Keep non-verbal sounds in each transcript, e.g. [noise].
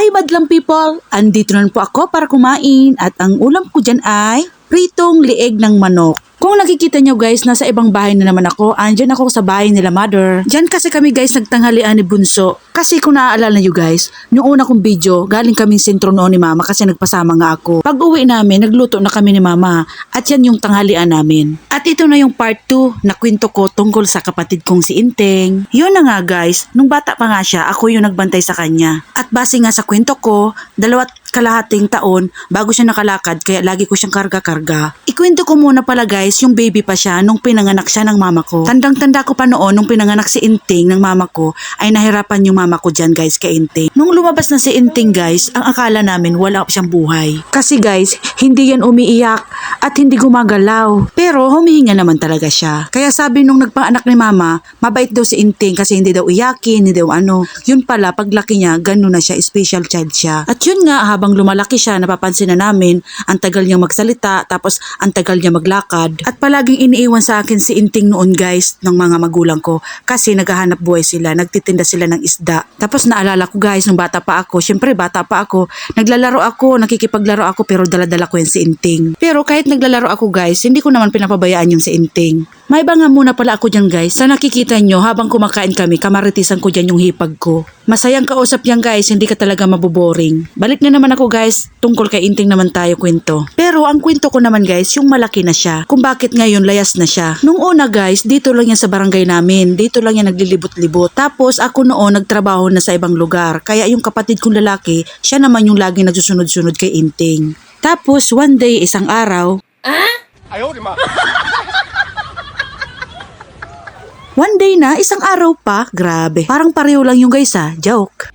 Hi madlang people! Andito na po ako para kumain at ang ulam ko dyan ay pritong lieg ng manok. Nakikita nyo guys, nasa ibang bahay na naman ako. Andyan ako sa bahay nila mother. Diyan kasi kami guys nagtanghalian ni Bunso. Kasi kung naaalala nyo guys, noong una kong video, galing kaming sentro noon ni mama kasi nagpasama nga ako. Pag uwi namin, nagluto na kami ni mama. At yan yung tanghalian namin. At ito na yung part 2 na kwento ko tungkol sa kapatid kong si Inteng. Yun na nga guys, nung bata pa nga siya, ako yung nagbantay sa kanya. At base nga sa kwento ko, dalawat kalahating taon bago siya nakalakad kaya lagi ko siyang karga-karga. Ikwento ko muna pala guys, yung baby pa siya nung pinanganak siya ng mama ko. Tandang-tanda ko pa noon nung pinanganak si Inting ng mama ko ay nahirapan yung mama ko dyan guys kay Inting. Nung lumabas na si Inting guys, ang akala namin wala siyang buhay. Kasi guys, hindi yan umiiyak at hindi gumagalaw. Pero humihinga naman talaga siya. Kaya sabi nung nagpaanak ni mama, mabait daw si Inting kasi hindi daw iyakin, hindi daw ano. Yun pala, paglaki niya, ganun na siya, special child siya. At yun nga, habang lumalaki siya, napapansin na namin, ang tagal niya magsalita, tapos ang tagal niya maglakad. At palaging iniiwan sa akin si Inting noon guys, ng mga magulang ko. Kasi naghahanap buhay sila, nagtitinda sila ng isda. Tapos naalala ko guys, nung bata pa ako, syempre bata pa ako, naglalaro ako, nakikipaglaro ako, pero daladala ko yan si Inting. Pero kahit naglalaro ako guys, hindi ko naman pinapabayaan yung si Inting. May banga muna pala ako dyan guys. Sa nakikita nyo, habang kumakain kami, kamaritisan ko dyan yung hipag ko. Masayang kausap yan guys, hindi ka talaga maboboring. Balik na naman ako guys, tungkol kay Inting naman tayo kwento. Pero ang kwento ko naman guys, yung malaki na siya. Kung bakit ngayon layas na siya. Nung una guys, dito lang yan sa barangay namin. Dito lang yan naglilibot-libot. Tapos ako noon nagtrabaho na sa ibang lugar. Kaya yung kapatid kong lalaki, siya naman yung lagi nagsusunod-sunod kay Inting. Tapos one day, isang araw, Ah? Ayaw, [laughs] One day na, isang araw pa, grabe. Parang pareho lang yung guys ha, joke.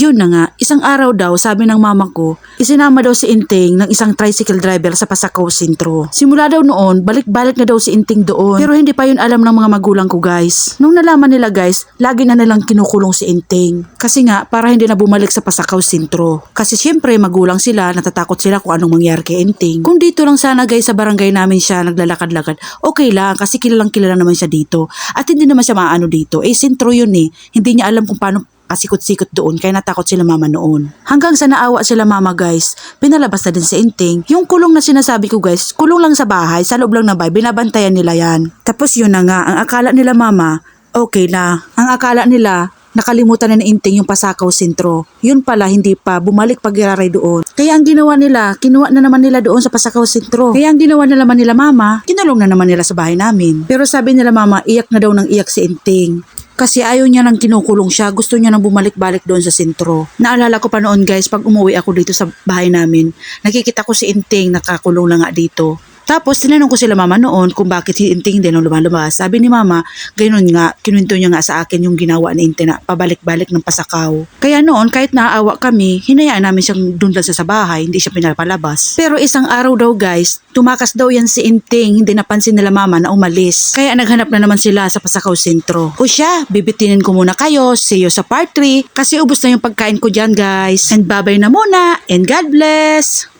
Yun na nga, isang araw daw, sabi ng mama ko, isinama daw si Inting ng isang tricycle driver sa Pasakaw Sintro. Simula daw noon, balik-balik na daw si Inting doon. Pero hindi pa yun alam ng mga magulang ko guys. Nung nalaman nila guys, lagi na nilang kinukulong si Inting. Kasi nga, para hindi na bumalik sa Pasakaw Sintro. Kasi syempre, magulang sila, natatakot sila kung anong mangyari kay Inting. Kung dito lang sana guys sa barangay namin siya naglalakad-lakad, okay lang kasi kilalang kilala naman siya dito. At hindi naman siya maano dito. Eh, Sintro yun eh. Hindi niya alam kung paano pasikot-sikot doon kaya natakot sila mama noon. Hanggang sa naawa sila mama guys, pinalabas na din si Inting. Yung kulong na sinasabi ko guys, kulong lang sa bahay, sa loob lang ng bahay, binabantayan nila yan. Tapos yun na nga, ang akala nila mama, okay na. Ang akala nila, nakalimutan na ni Inting yung Pasakaw Sentro. Yun pala, hindi pa, bumalik pag-iraray doon. Kaya ang ginawa nila, kinuha na naman nila doon sa Pasakaw Sentro. Kaya ang ginawa na naman nila mama, kinulong na naman nila sa bahay namin. Pero sabi nila mama, iyak na daw ng iyak si Inting. Kasi ayaw niya nang kinukulong siya, gusto niya nang bumalik-balik doon sa sentro. Naalala ko pa noon guys, pag umuwi ako dito sa bahay namin, nakikita ko si Inting nakakulong na nga dito. Tapos tinanong ko sila mama noon kung bakit si Inting din ang lumalabas. Sabi ni mama, ganoon nga, kinuwento niya nga sa akin yung ginawa ni Inting na pabalik-balik ng pasakaw. Kaya noon, kahit naaawa kami, hinayaan namin siyang doon lang sa bahay, hindi siya pinapalabas. Pero isang araw daw guys, tumakas daw yan si Inting, hindi napansin nila mama na umalis. Kaya naghanap na naman sila sa Pasakaw Sentro. O siya, bibitinin ko muna kayo, see you sa part 3, kasi ubos na yung pagkain ko dyan guys. And babay na muna, and God bless!